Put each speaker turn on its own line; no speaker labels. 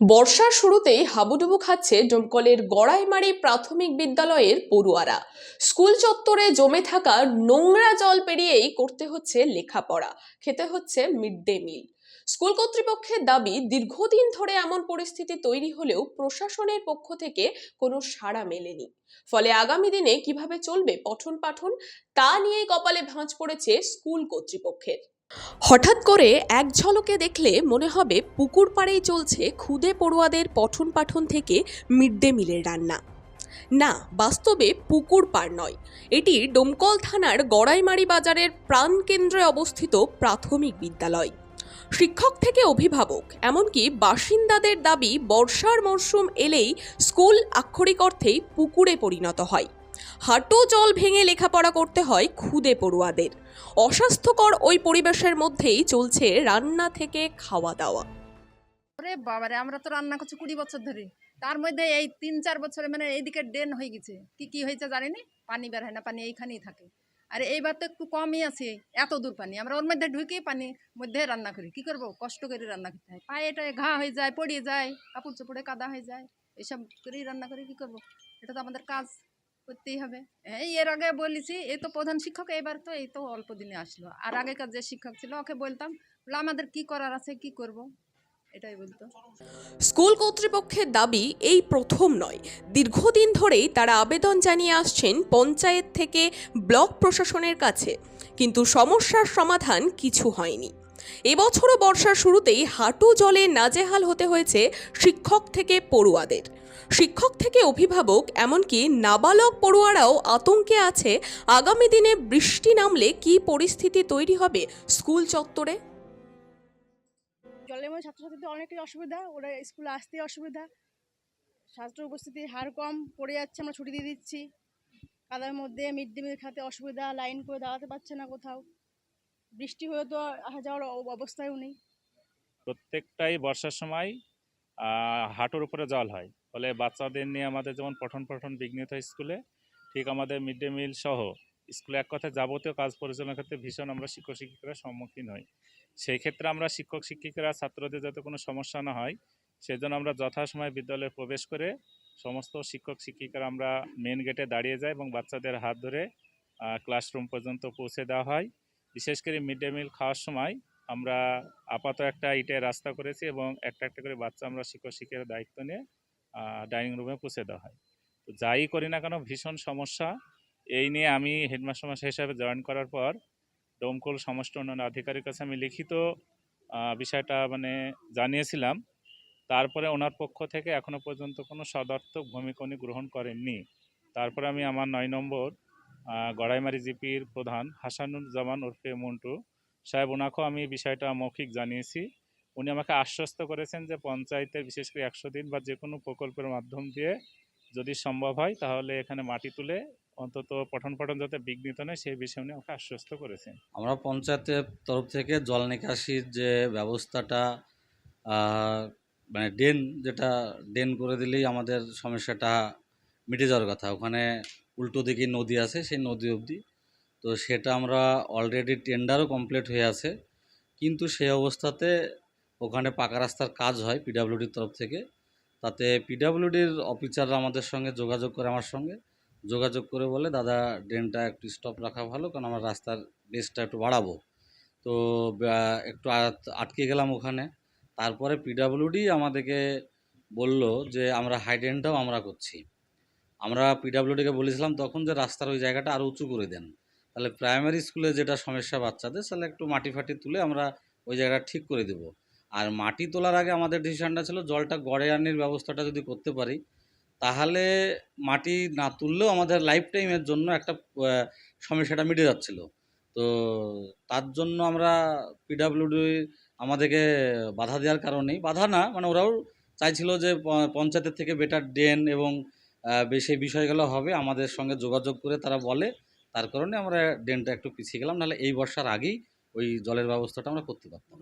বর্ষার শুরুতেই হাবুডুবু খাচ্ছে ডোমকলের গড়াইমারি প্রাথমিক বিদ্যালয়ের পড়ুয়ারা। স্কুল চত্বরে জমে থাকা নোংরা জল পেরিয়েই করতে হচ্ছে লেখাপড়া, খেতে হচ্ছে মিড ডে মিল। স্কুল কর্তৃপক্ষের দাবি, দীর্ঘদিন ধরে এমন পরিস্থিতি তৈরি হলেও প্রশাসনের পক্ষ থেকে কোনো সাড়া মেলেনি। ফলে আগামী দিনে কীভাবে চলবে পঠন পাঠন তা নিয়েই কপালে ভাঁজ পড়েছে স্কুল কর্তৃপক্ষের। হঠাৎ করে এক ঝলকে দেখলে মনে হবে পুকুর পাড়েই চলছে খুদে পড়ুয়াদের পঠন পাঠন থেকে মিড ডে মিলের রান্না। না, বাস্তবে পুকুর পাড় নয়। এটি ডোমকল থানার গড়াইমারি বাজারের প্রাণকেন্দ্রে অবস্থিত প্রাথমিক বিদ্যালয়। শিক্ষক থেকে অভিভাবক, এমনকি বাসিন্দাদের দাবি বর্ষার মরশুম এলেই স্কুল আক্ষরিক অর্থেই পুকুরে পরিণত হয়। হাঁটু জল ভেঙে লেখাপড়া করতে হয় খুদে পড়ুয়াদের। অস্বাস্থ্যকর ওই পরিবেশের মধ্যেই চলছে রান্না থেকে খাওয়া দাওয়া।
ওরে বাবারে, আমরা তো রান্না করছি কুড়ি বছর ধরে। তার মধ্যে এই তিন চার বছরে মানে এইদিকে ড্রেন হয়ে গেছে। কি কি হয়েছে জানি না পানি বের হয় না, পানি এইখানেই থাকে। আর এইবার তো একটু কমই আছে, এত দূর পানি। আমরা ওর মধ্যে ঢুকি পানির মধ্যে রান্না করি। কি করব? কষ্ট করে রান্না করতে হয়। পায়ে টায়ে ঘা হয়ে যায় পড়ে যায়, কাপড় চোপড়ে কাদা হয়ে যায়। এইসব করেই রান্না করে, কি করব? এটা তো আমাদের কাজ। করতেই হবে। এই এর আগে বলেছি এই তো প্রধান শিক্ষক, এবার তো এই তো অল্প দিনে আসলো। আর আগেকার যে শিক্ষক ছিল, ওকে বলতাম বলে আমাদের কি করার আছে, কি করব? এটাই বলতো।
স্কুল কর্তৃপক্ষের দাবি এই প্রথম নয়। দীর্ঘদিন ধরেই তারা আবেদন জানিয়ে আসছেন পঞ্চায়েত থেকে ব্লক প্রশাসনের কাছে। কিন্তু সমস্যার সমাধান কিছু হয়নি। এবছরও বর্ষার শুরুতেই হাঁটু জলে নাজেহাল হতে হয়েছে শিক্ষক থেকে পড়ুয়াদের। শিক্ষক থেকে অভিভাবক এমনকি নাবালক পড়ুয়ারাও আতঙ্কে আছে আগামী দিনে বৃষ্টি নামলে কী পরিস্থিতি তৈরি হবে স্কুল চত্বরে?
জলের মধ্যে ছাত্রছাত্রীদের অনেকটাই অসুবিধা ওরা স্কুলে আসতে অসুবিধা। ছাত্র উপস্থিতির হার কম পড়ে যাচ্ছে আমরা ছুটি দিয়ে দিচ্ছি। কাদার মধ্যে মিড ডে মিল খাতে অসুবিধা লাইন করে দাঁড়াতে পারছে না কোথাও। বৃষ্টি হয়ে তো আসা যাওয়ার অবস্থায়ও নেই।
প্রত্যেকটাই বর্ষার সময় হাঁটুর উপরে জল হয়। ফলে বাচ্চাদের নিয়ে আমাদের যেমন পঠন পঠন বিঘ্নিত হয় স্কুলে, ঠিক আমাদের মিড ডে মিল সহ স্কুলে এক কথায় যাবতীয় কাজ পরিচালনার ক্ষেত্রে ভীষণ আমরা শিক্ষক শিক্ষিকারা সম্মুখীন হই। সেই ক্ষেত্রে আমরা শিক্ষক শিক্ষিকারা ছাত্রদের যাতে কোনো সমস্যা না হয়, সেজন্য আমরা যথাসময়ে বিদ্যালয়ে প্রবেশ করে সমস্ত শিক্ষক শিক্ষিকারা আমরা মেন গেটে দাঁড়িয়ে যাই এবং বাচ্চাদের হাত ধরে ক্লাসরুম পর্যন্ত পৌঁছে দেওয়া হয়। বিশেষ করে মিড ডে মিল খাওয়ার সময় আমরা আপাতত একটা ইটের রাস্তা করেছি এবং একটা একটা করে বাচ্চা আমরা শিক্ষক শিক্ষিকার দায়িত্ব নিয়ে ডাইনিং রুমে পৌঁছে দেওয়া হয়। তো যাই করি না কেন, ভীষণ সমস্যা। এই নিয়ে আমি হেডমাস্টার হিসাবে জয়েন করার পর ডোমকল সমষ্টি উন্নয়ন আধিকারিক কাছে আমি লিখিত বিষয়টা মানে জানিয়েছিলাম। তারপরে ওনার পক্ষ থেকে এখনও পর্যন্ত কোনো সদর্থক ভূমিকা উনি গ্রহণ করেননি। তারপরে আমি আমার নয় নম্বর গড়াইমারি জিপির প্রধান হাসানুজ্জামান ওরফে মন্টু সাহেব, ওনাকেও আমি বিষয়টা মৌখিক জানিয়েছি। উনি আমাকে আশ্বস্ত করেছেন যে পঞ্চায়েতের বিশেষ করে একশো দিন বা যে কোনো প্রকল্পের মাধ্যম দিয়ে যদি সম্ভব হয়, তাহলে এখানে মাটি তুলে অন্তত পঠন পঠন যাতে বিঘ্নিত নয়, সেই বিষয়ে উনি আমাকে আশ্বস্ত করেছেন।
আমরা পঞ্চায়েতের তরফ থেকে জল নিকাশির যে ব্যবস্থাটা মানে ড্রেন যেটা, ড্রেন করে দিলেই আমাদের সমস্যাটা মিটে যাওয়ার কথা। ওখানে উল্টো দিকে নদী আছে, সেই নদী অবধি। তো সেটা আমরা অলরেডি টেন্ডারও কমপ্লিট হয়ে আছে। কিন্তু সেই অবস্থাতে ওখানে পাকা রাস্তার কাজ হয় পিডাব্লিউডির তরফ থেকে। তাতে পিডাব্লিউডির অফিসাররা আমাদের সঙ্গে যোগাযোগ করে আমার সঙ্গে। যোগাযোগ করে বলে, দাদা, ড্রেনটা একটু স্টপ রাখা ভালো, কারণ আমরা রাস্তার বেসটা একটু বাড়াবো। তো একটু আটকে গেলাম ওখানে। তারপরে পিডাব্লিউডি আমাদেরকে বলল যে, আমরা হাইডেনটাও আমরা করছি। আমরা পিডাব্লিউডিকে বলেছিলাম তখন যে, রাস্তার ওই জায়গাটা আরও উঁচু করে দেন। তাহলে প্রাইমারি স্কুলে যেটা সমস্যা বাচ্চাদের, তাহলে একটু মাটি ফাটি তুলে আমরা ওই জায়গাটা ঠিক করে দেব। আর মাটি তোলার আগে আমাদের ডিসিশনটা ছিল জলটা গড়ে আনির ব্যবস্থাটা যদি করতে পারি, তাহলে মাটি না তুললেও আমাদের লাইফ টাইমের জন্য একটা সমস্যাটা মিটে যাচ্ছিল। তো তার জন্য আমরা পিডাব্লিউডি আমাদেরকে বাধা দেওয়ার কারণেই, বাধা না মানে ওরাও চাইছিল যে পঞ্চায়েতের থেকে বেটার ড্রেন এবং সেই বিষয়গুলো হবে, আমাদের সঙ্গে যোগাযোগ করে তারা বলে, তার কারণে আমরা ড্রেনটা একটু পিছিয়ে গেলাম, নাহলে এই বর্ষার আগেই ওই জলের ব্যবস্থাটা আমরা করতে পারতাম।